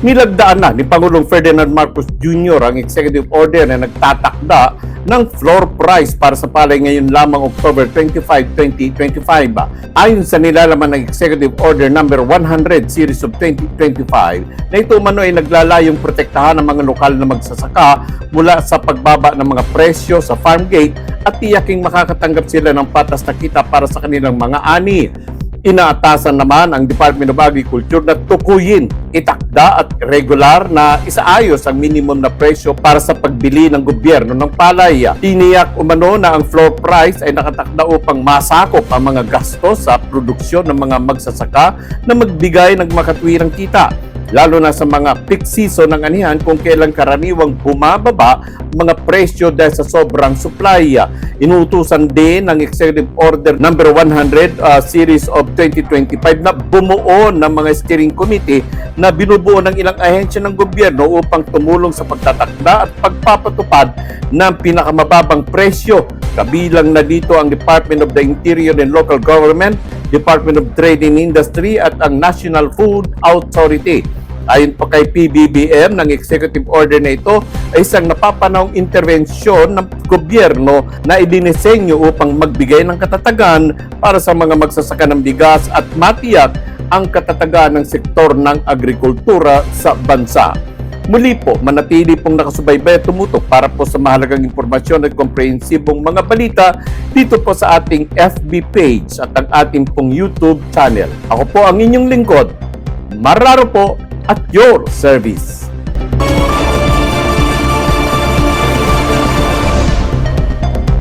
Nilagdaan na ni Pangulong Ferdinand Marcos Jr. ang executive order na nagtatakda ng floor price para sa palay ngayon lamang October 25, 2025. Ayon sa nilalaman ng Executive Order number 100 Series of 2025 na ito umano ay naglalayong protektahan ng mga lokal na magsasaka mula sa pagbaba ng mga presyo sa farm gate at tiyaking makakatanggap sila ng patas na kita para sa kanilang mga ani. Inaatasan naman ang Department of Agriculture na tukuyin, itakda at regular na isaayos ang minimum na presyo para sa pagbili ng gobyerno ng palay. Tiniyak umano na ang floor price ay nakatakda upang masakop ang mga gastos sa produksyon ng mga magsasaka na magbigay ng makatwirang kita lalo na sa mga peak season ng anihan kung kailan karaniwang bumababa mga presyo dahil sa sobrang supply. Inutusan din ng Executive Order number 100 uh, series of 2025 na bumuo ng mga steering committee na binubuo ng ilang ahensya ng gobyerno upang tumulong sa pagtatakda at pagpapatupad ng pinakamababang presyo. Kabilang na dito ang Department of the Interior and Local Government, Department of Trade and Industry at ang National Food Authority. Ayon pa kay PBBM ng executive order na ito ay isang napapanahong intervensyon ng gobyerno na idinisenyo upang magbigay ng katatagan para sa mga magsasaka ng bigas at matiyak ang katatagan ng sektor ng agrikultura sa bansa. Muli po, manatili pong nakasubaybay at tumutok para po sa mahalagang impormasyon at komprehensibong mga balita dito po sa ating FB page at ang ating pong YouTube channel. Ako po ang inyong lingkod, Mararo po at your service.